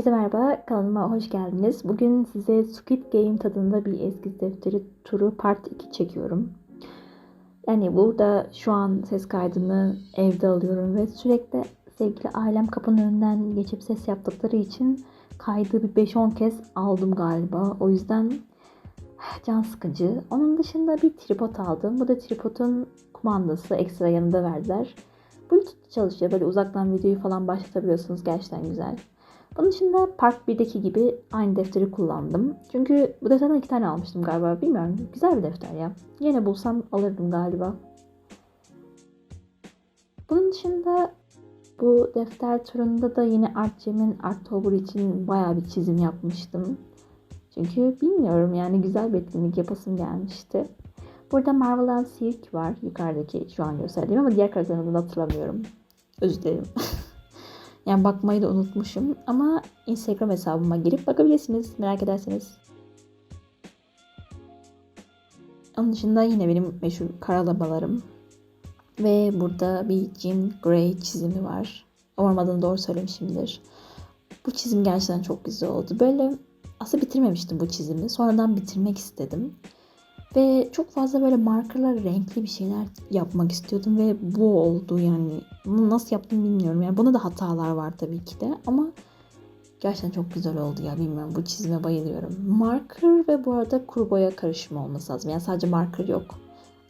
Herkese merhaba, kanalıma hoş geldiniz. Bugün size Squid Game tadında bir eskiz defteri turu part 2 çekiyorum. Yani burada şu an ses kaydını evde alıyorum ve sürekli sevgili ailem kapının önünden geçip ses yaptıkları için kaydı bir 5-10 kez aldım galiba. O yüzden can sıkıcı. Onun dışında bir tripod aldım. Bu da tripodun kumandası ekstra yanında verdiler. Bluetooth çalışıyor. Böyle uzaktan videoyu falan başlatabiliyorsunuz. Gerçekten güzel. Bunun dışında Part 1'deki gibi aynı defteri kullandım. Çünkü bu defterden iki tane almıştım galiba. Bilmiyorum. Güzel bir defter ya. Yine bulsam alırdım galiba. Bunun dışında bu defter turunda da yine Artcem'in Arttober için bayağı bir çizim yapmıştım. Çünkü bilmiyorum yani güzel bir etkinlik yapasım gelmişti. Burada Marvel and Silk var yukarıdaki şu an gösterdiğim ama diğer karakterin adını hatırlamıyorum. Özür dilerim. yani bakmayı da unutmuşum ama Instagram hesabıma girip bakabilirsiniz merak ederseniz. Onun dışında yine benim meşhur karalamalarım. Ve burada bir Jim Gray çizimi var. Umarım adını doğru söylemişimdir. Bu çizim gerçekten çok güzel oldu. Böyle aslında bitirmemiştim bu çizimi. Sonradan bitirmek istedim. Ve çok fazla böyle markerlar renkli bir şeyler yapmak istiyordum ve bu oldu yani. Bunu nasıl yaptım bilmiyorum. Yani bunda da hatalar var tabii ki de ama gerçekten çok güzel oldu ya bilmiyorum. Bu çizime bayılıyorum. Marker ve bu arada kuru boya karışımı olması lazım. Yani sadece marker yok.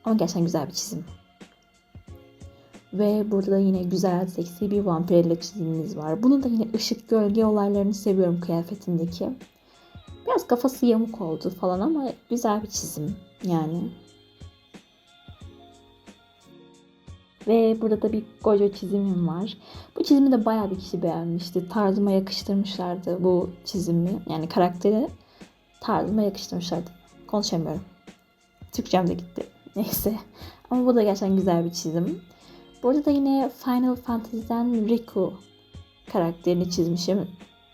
Ama gerçekten güzel bir çizim. Ve burada da yine güzel seksi bir vampirella çizimimiz var. Bunu da yine ışık gölge olaylarını seviyorum kıyafetindeki. Biraz kafası yamuk oldu falan ama güzel bir çizim yani. Ve burada da bir Gojo çizimim var. Bu çizimi de bayağı bir kişi beğenmişti. Tarzıma yakıştırmışlardı bu çizimi. Yani karakteri tarzıma yakıştırmışlardı. Konuşamıyorum. Türkçem de gitti. Neyse. Ama bu da gerçekten güzel bir çizim. Burada da yine Final Fantasy'den Riku karakterini çizmişim.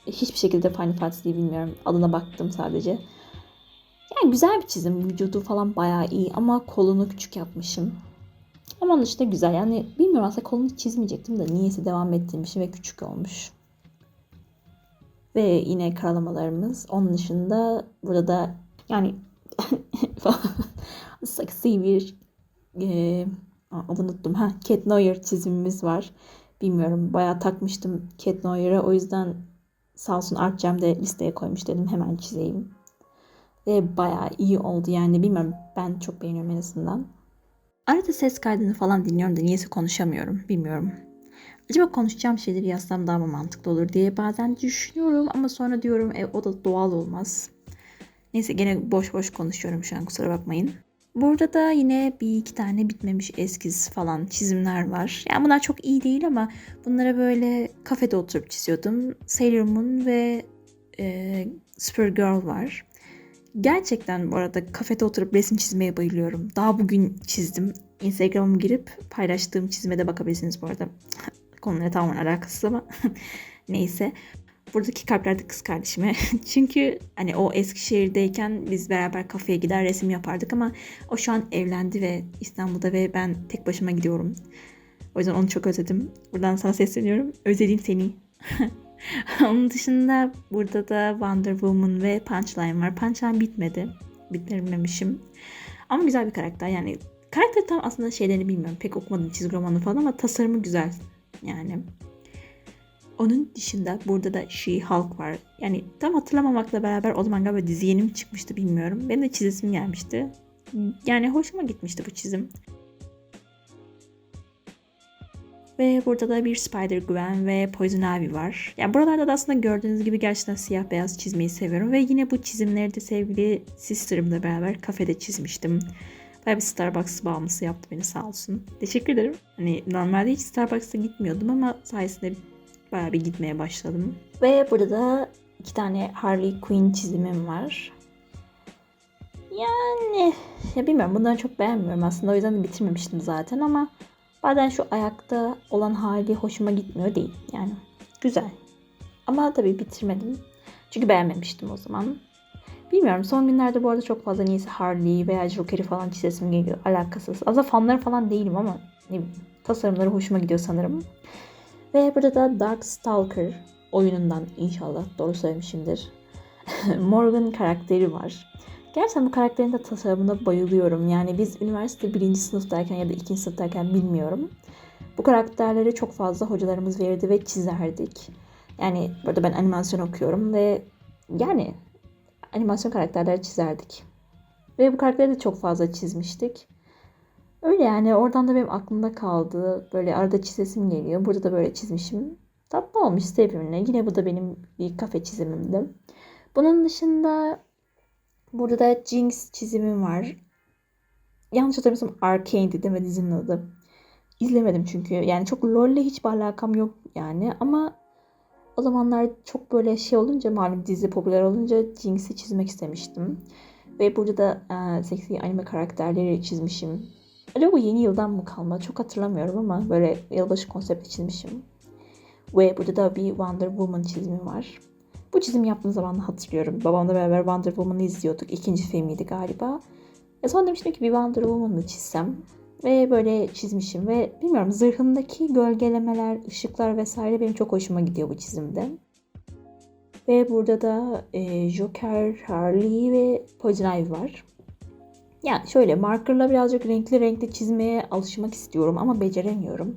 Hiçbir şekilde Final Fantasy'yi bilmiyorum. Adına baktım sadece. Yani güzel bir çizim. Vücudu falan bayağı iyi ama kolunu küçük yapmışım. Ama onun dışında güzel. Yani bilmiyorum aslında kolunu çizmeyecektim de niyeyse devam ettirmişim ve küçük olmuş. Ve yine karalamalarımız. Onun dışında burada da yani seksi bir e, adını unuttum. Ha, Cat Noir çizimimiz var. Bilmiyorum bayağı takmıştım Cat Noir'a o yüzden sağ olsun Artcam de listeye koymuş dedim hemen çizeyim. Ve bayağı iyi oldu yani bilmiyorum ben çok beğeniyorum en azından. Arada ses kaydını falan dinliyorum da niyeyse konuşamıyorum bilmiyorum. Acaba konuşacağım şeyleri yazsam daha mı mantıklı olur diye bazen düşünüyorum ama sonra diyorum e, o da doğal olmaz. Neyse gene boş boş konuşuyorum şu an kusura bakmayın. Burada da yine bir iki tane bitmemiş eskiz falan çizimler var. Yani bunlar çok iyi değil ama bunlara böyle kafede oturup çiziyordum. Sailor Moon ve e, Supergirl var. Gerçekten bu arada kafede oturup resim çizmeye bayılıyorum. Daha bugün çizdim. Instagram'a girip paylaştığım çizime de bakabilirsiniz bu arada. Konuyla tamamen alakasız ama neyse. Buradaki kalpler kız kardeşime. Çünkü hani o Eskişehir'deyken biz beraber kafeye gider resim yapardık ama o şu an evlendi ve İstanbul'da ve ben tek başıma gidiyorum. O yüzden onu çok özledim. Buradan sana sesleniyorum. Özledim seni. Onun dışında burada da Wonder Woman ve Punchline var. Punchline bitmedi. Bitirmemişim. Ama güzel bir karakter. Yani karakter tam aslında şeylerini bilmiyorum. Pek okumadım çizgi romanı falan ama tasarımı güzel. Yani onun dışında burada da She-Hulk var. Yani tam hatırlamamakla beraber o zaman galiba dizi yeni mi çıkmıştı bilmiyorum. Benim de çizesim gelmişti. Yani hoşuma gitmişti bu çizim. Ve burada da bir Spider-Gwen ve Poison Ivy var. Yani buralarda da aslında gördüğünüz gibi gerçekten siyah beyaz çizmeyi seviyorum. Ve yine bu çizimleri de sevgili sister'ımla beraber kafede çizmiştim. Bayağı bir Starbucks bağımlısı yaptı beni sağ olsun. Teşekkür ederim. Hani normalde hiç Starbucks'a gitmiyordum ama sayesinde bayağı bir gitmeye başladım. Ve burada da iki tane Harley Quinn çizimim var. Yani ya bilmiyorum bunları çok beğenmiyorum aslında o yüzden de bitirmemiştim zaten ama bazen şu ayakta olan hali hoşuma gitmiyor değil yani güzel. Ama tabii bitirmedim. Çünkü beğenmemiştim o zaman. Bilmiyorum son günlerde bu arada çok fazla niyeyse Harley veya Joker'i falan çizesim geliyor alakasız. Aslında fanları falan değilim ama ne bileyim tasarımları hoşuma gidiyor sanırım. Ve burada da Dark Stalker oyunundan inşallah doğru söylemişimdir. Morgan karakteri var. Gerçekten bu karakterin de tasarımına bayılıyorum. Yani biz üniversite birinci sınıftayken ya da ikinci sınıftayken bilmiyorum. Bu karakterleri çok fazla hocalarımız verirdi ve çizerdik. Yani burada ben animasyon okuyorum ve yani animasyon karakterleri çizerdik. Ve bu karakteri de çok fazla çizmiştik. Öyle yani oradan da benim aklımda kaldı. Böyle arada çizesim geliyor. Burada da böyle çizmişim. Tatlı olmuş sevimli. Yine bu da benim bir kafe çizimimdi. Bunun dışında burada da Jinx çizimim var. Yanlış hatırlamıyorsam Arcane'di değil mi dizinin adı? İzlemedim çünkü. Yani çok LoL'le hiçbir alakam yok yani. Ama o zamanlar çok böyle şey olunca malum dizi popüler olunca Jinx'i çizmek istemiştim. Ve burada da e, seksi anime karakterleri çizmişim. Acaba yeni yıldan mı kalma çok hatırlamıyorum ama böyle yılbaşı konsepti çizmişim. Ve burada da bir Wonder Woman çizimi var. Bu çizim yaptığım zaman hatırlıyorum. Babamla beraber Wonder Woman'ı izliyorduk. İkinci filmiydi galiba. E sonra demiştim ki bir Wonder Woman'ı çizsem. Ve böyle çizmişim ve bilmiyorum zırhındaki gölgelemeler, ışıklar vesaire benim çok hoşuma gidiyor bu çizimde. Ve burada da e, Joker, Harley ve Poison Ivy var. Yani şöyle markerla birazcık renkli renkli çizmeye alışmak istiyorum ama beceremiyorum.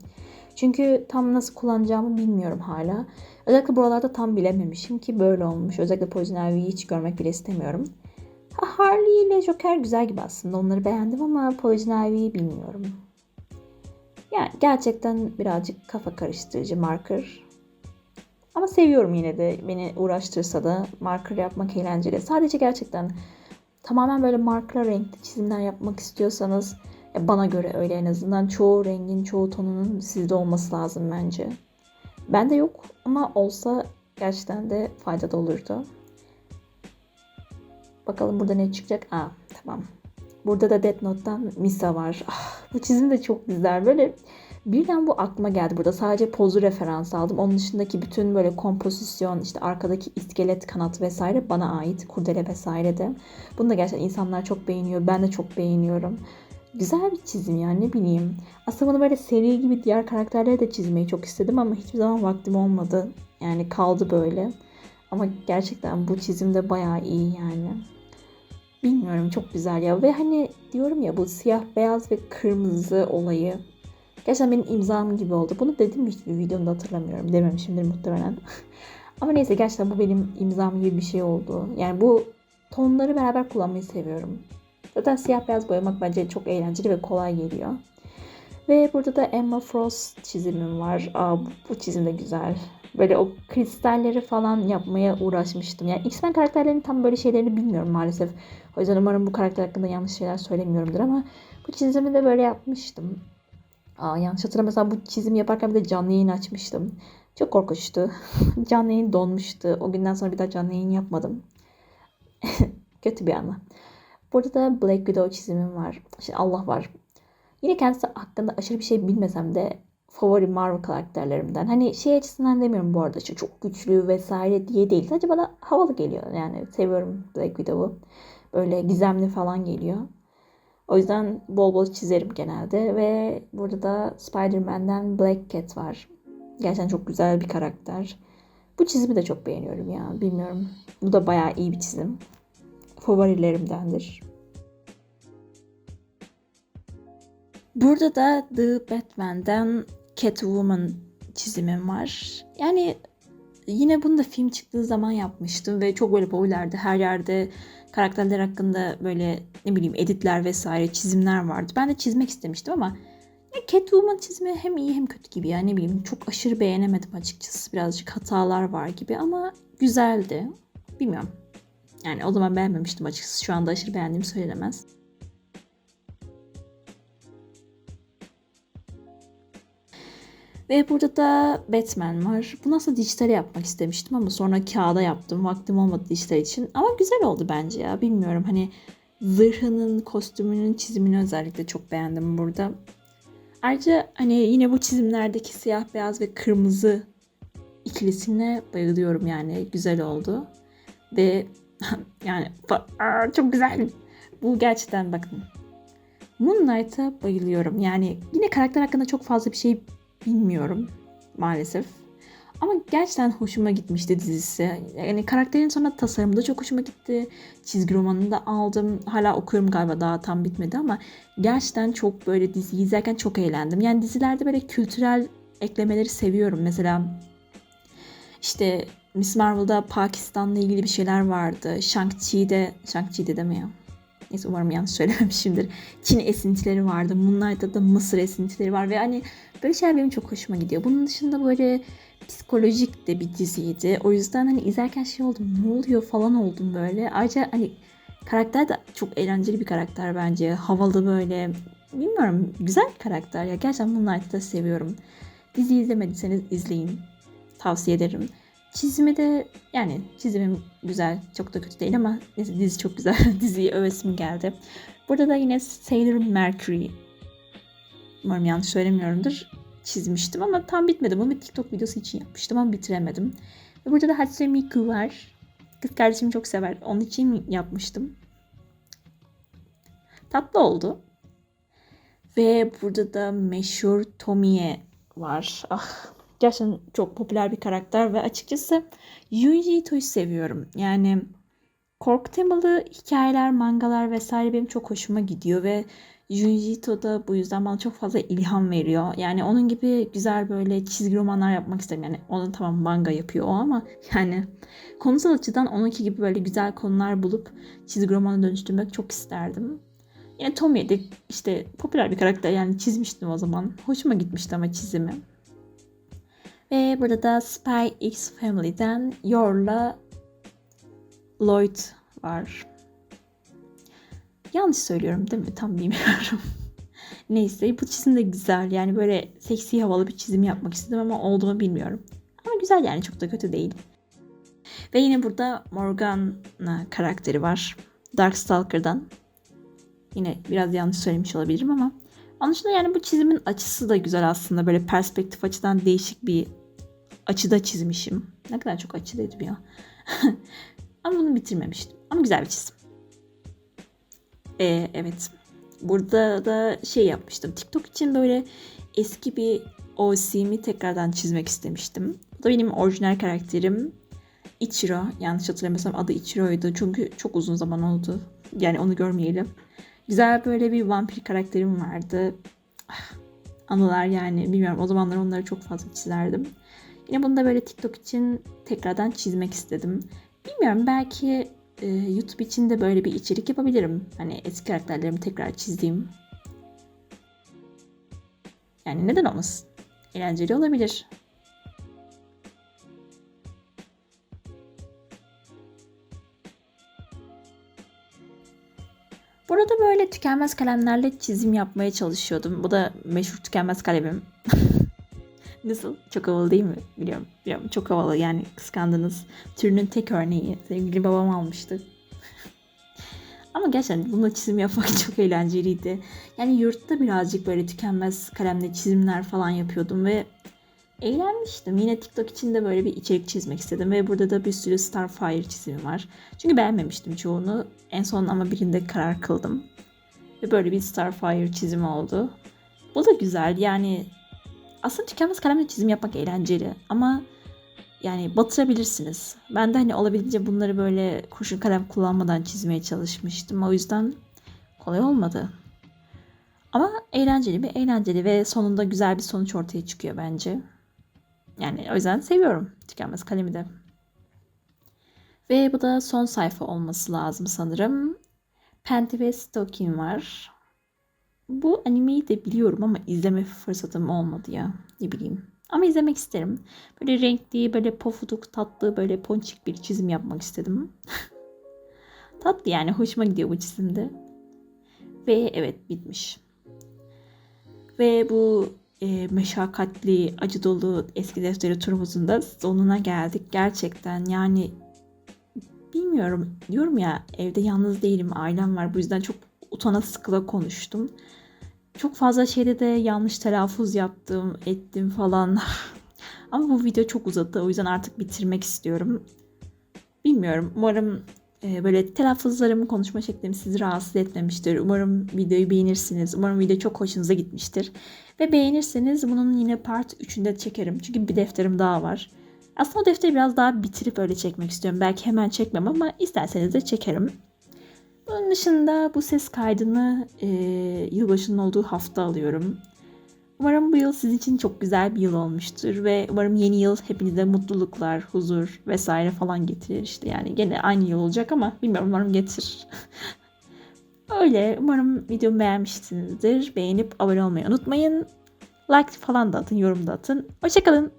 Çünkü tam nasıl kullanacağımı bilmiyorum hala. Özellikle buralarda tam bilememişim ki böyle olmuş. Özellikle Poison Ivy'yi hiç görmek bile istemiyorum. Ha, Harley ile Joker güzel gibi aslında. Onları beğendim ama Poison Ivy'yi bilmiyorum. Yani gerçekten birazcık kafa karıştırıcı marker. Ama seviyorum yine de beni uğraştırsa da marker yapmak eğlenceli. Sadece gerçekten tamamen böyle markla renkli çizimler yapmak istiyorsanız bana göre öyle en azından çoğu rengin çoğu tonunun sizde olması lazım bence. Bende yok ama olsa gerçekten de faydalı olurdu. Bakalım burada ne çıkacak? Aa tamam. Burada da Death Note'dan Misa var. Ah, bu çizim de çok güzel. Böyle birden bu aklıma geldi burada. Sadece pozu referans aldım. Onun dışındaki bütün böyle kompozisyon, işte arkadaki iskelet kanat vesaire bana ait. Kurdele vesaire de. Bunu da gerçekten insanlar çok beğeniyor. Ben de çok beğeniyorum. Güzel bir çizim yani ne bileyim. Aslında bunu böyle seri gibi diğer karakterleri de çizmeyi çok istedim ama hiçbir zaman vaktim olmadı. Yani kaldı böyle. Ama gerçekten bu çizim de bayağı iyi yani. Bilmiyorum çok güzel ya. Ve hani diyorum ya bu siyah beyaz ve kırmızı olayı. Gerçekten benim imzam gibi oldu. Bunu dedim mi hiçbir videomda hatırlamıyorum. Dememişimdir muhtemelen. Ama neyse gerçekten bu benim imzam gibi bir şey oldu. Yani bu tonları beraber kullanmayı seviyorum. Zaten siyah beyaz boyamak bence çok eğlenceli ve kolay geliyor. Ve burada da Emma Frost çizimim var. Aa, bu, bu çizim de güzel. Böyle o kristalleri falan yapmaya uğraşmıştım. Yani X-Men karakterlerinin tam böyle şeylerini bilmiyorum maalesef. O yüzden umarım bu karakter hakkında yanlış şeyler söylemiyorumdur ama bu çizimi de böyle yapmıştım. Aa, yanlış hatırlamıyorsam bu çizim yaparken bir de canlı yayın açmıştım. Çok korkunçtu. canlı yayın donmuştu. O günden sonra bir daha canlı yayın yapmadım. Kötü bir anı. Burada da Black Widow çizimim var. İşte Allah var. Yine kendisi hakkında aşırı bir şey bilmesem de favori Marvel karakterlerimden. Hani şey açısından demiyorum bu arada işte çok güçlü vesaire diye değil. Sadece bana havalı geliyor. Yani seviyorum Black Widow'u. Böyle gizemli falan geliyor. O yüzden bol bol çizerim genelde. Ve burada da Spider-Man'den Black Cat var. Gerçekten çok güzel bir karakter. Bu çizimi de çok beğeniyorum ya. Bilmiyorum. Bu da bayağı iyi bir çizim favorilerimdendir. Burada da The Batman'den Catwoman çizimim var. Yani yine bunu da film çıktığı zaman yapmıştım ve çok böyle popülerdi. Her yerde karakterler hakkında böyle ne bileyim editler vesaire çizimler vardı. Ben de çizmek istemiştim ama ya Catwoman çizimi hem iyi hem kötü gibi ya ne bileyim çok aşırı beğenemedim açıkçası. Birazcık hatalar var gibi ama güzeldi. Bilmiyorum. Yani o zaman beğenmemiştim açıkçası. Şu anda aşırı beğendiğim söylenemez. Ve burada da Batman var. Bu nasıl dijital yapmak istemiştim ama sonra kağıda yaptım. Vaktim olmadı dijital için. Ama güzel oldu bence ya. Bilmiyorum hani zırhının, kostümünün çizimini özellikle çok beğendim burada. Ayrıca hani yine bu çizimlerdeki siyah beyaz ve kırmızı ikilisine bayılıyorum yani. Güzel oldu. Ve yani çok güzel. Bu gerçekten bakın. Moonlight'a bayılıyorum. Yani yine karakter hakkında çok fazla bir şey bilmiyorum maalesef. Ama gerçekten hoşuma gitmişti dizisi. Yani karakterin sonra tasarımı da çok hoşuma gitti. Çizgi romanını da aldım. Hala okuyorum galiba daha tam bitmedi ama gerçekten çok böyle dizi izlerken çok eğlendim. Yani dizilerde böyle kültürel eklemeleri seviyorum. Mesela işte Miss Marvel'da Pakistan'la ilgili bir şeyler vardı. Shang-Chi'de, Shang-Chi'de de mi ya? Neyse umarım yanlış söylememişimdir. Çin esintileri vardı. Moonlight'ta da Mısır esintileri var ve hani böyle şeyler benim çok hoşuma gidiyor. Bunun dışında böyle psikolojik de bir diziydi. O yüzden hani izlerken şey oldum ne oluyor falan oldum böyle. Ayrıca hani karakter de çok eğlenceli bir karakter bence. Havalı böyle. Bilmiyorum güzel bir karakter ya. Gerçekten Moonlight'ı da seviyorum. Dizi izlemediyseniz izleyin. Tavsiye ederim. Çizimi de yani çizimim güzel. Çok da kötü değil ama neyse dizi çok güzel. Diziyi övesim geldi. Burada da yine Sailor Mercury. Umarım yanlış söylemiyorumdur. Çizmiştim ama tam bitmedi. Bunu bir TikTok videosu için yapmıştım ama bitiremedim. Ve burada da Hatsune Miku var. Kız kardeşim çok sever. Onun için yapmıştım. Tatlı oldu. Ve burada da meşhur Tomie var. Ah gerçekten çok popüler bir karakter ve açıkçası Junji Ito'yu seviyorum. Yani korku temalı hikayeler, mangalar vesaire benim çok hoşuma gidiyor ve Junji Ito da bu yüzden bana çok fazla ilham veriyor. Yani onun gibi güzel böyle çizgi romanlar yapmak isterim. Yani onun tamam manga yapıyor o ama yani konusal açıdan onunki gibi böyle güzel konular bulup çizgi romana dönüştürmek çok isterdim. Yine Tomie de işte popüler bir karakter yani çizmiştim o zaman. Hoşuma gitmişti ama çizimi. Ve burada da Spy X Family'den Yor'la Lloyd var. Yanlış söylüyorum değil mi? Tam bilmiyorum. Neyse bu çizim de güzel. Yani böyle seksi havalı bir çizim yapmak istedim ama oldu mu bilmiyorum. Ama güzel yani çok da kötü değil. Ve yine burada Morgana karakteri var. Darkstalker'dan. Yine biraz yanlış söylemiş olabilirim ama onun yani bu çizimin açısı da güzel aslında. Böyle perspektif açıdan değişik bir açıda çizmişim. Ne kadar çok açı dedim ya. ama bunu bitirmemiştim. Ama güzel bir çizim. Ee, evet. Burada da şey yapmıştım. TikTok için böyle eski bir OC'mi tekrardan çizmek istemiştim. Bu da benim orijinal karakterim. Ichiro. Yanlış hatırlamıyorsam adı Ichiro'ydu. Çünkü çok uzun zaman oldu. Yani onu görmeyelim. Güzel böyle bir vampir karakterim vardı. Ah, anılar yani bilmiyorum o zamanlar onları çok fazla çizerdim. Yine bunu da böyle TikTok için tekrardan çizmek istedim. Bilmiyorum belki e, YouTube için de böyle bir içerik yapabilirim. Hani eski karakterlerimi tekrar çizdiğim. Yani neden olmasın? Eğlenceli olabilir. Burada böyle tükenmez kalemlerle çizim yapmaya çalışıyordum. Bu da meşhur tükenmez kalemim. Nasıl? Çok havalı değil mi? Biliyorum. Biliyorum. Çok havalı yani kıskandınız. Türünün tek örneği. Sevgili babam almıştı. Ama gerçekten bununla çizim yapmak çok eğlenceliydi. Yani yurtta birazcık böyle tükenmez kalemle çizimler falan yapıyordum ve eğlenmiştim. Yine TikTok için de böyle bir içerik çizmek istedim ve burada da bir sürü Starfire çizimi var. Çünkü beğenmemiştim çoğunu. En son ama birinde karar kıldım. Ve böyle bir Starfire çizimi oldu. Bu da güzel. Yani aslında tükenmez kalemle çizim yapmak eğlenceli ama yani batırabilirsiniz. Ben de hani olabildiğince bunları böyle kurşun kalem kullanmadan çizmeye çalışmıştım. O yüzden kolay olmadı. Ama eğlenceli bir eğlenceli ve sonunda güzel bir sonuç ortaya çıkıyor bence. Yani o yüzden seviyorum tükenmez kalemi de. Ve bu da son sayfa olması lazım sanırım. Panty ve Stocking var. Bu animeyi de biliyorum ama izleme fırsatım olmadı ya. Ne bileyim. Ama izlemek isterim. Böyle renkli, böyle pofuduk, tatlı, böyle ponçik bir çizim yapmak istedim. tatlı yani. Hoşuma gidiyor bu çizimde. Ve evet bitmiş. Ve bu e, meşakkatli, acı dolu eski defteri turumuzun da sonuna geldik. Gerçekten yani bilmiyorum diyorum ya evde yalnız değilim ailem var bu yüzden çok utana sıkıla konuştum. Çok fazla şeyde de yanlış telaffuz yaptım, ettim falan. Ama bu video çok uzadı. O yüzden artık bitirmek istiyorum. Bilmiyorum. Umarım e, böyle telaffuzlarımı, konuşma şeklim sizi rahatsız etmemiştir. Umarım videoyu beğenirsiniz. Umarım video çok hoşunuza gitmiştir. Ve beğenirseniz bunun yine part 3'ünde çekerim. Çünkü bir defterim daha var. Aslında o defteri biraz daha bitirip öyle çekmek istiyorum. Belki hemen çekmem ama isterseniz de çekerim. Onun dışında bu ses kaydını e, yılbaşının olduğu hafta alıyorum. Umarım bu yıl sizin için çok güzel bir yıl olmuştur ve umarım yeni yıl hepinize mutluluklar, huzur vesaire falan getirir. İşte yani gene aynı yıl olacak ama bilmiyorum umarım getirir. Öyle umarım videomu beğenmişsinizdir. Beğenip abone olmayı unutmayın. Like falan da atın, yorum da atın. Hoşçakalın.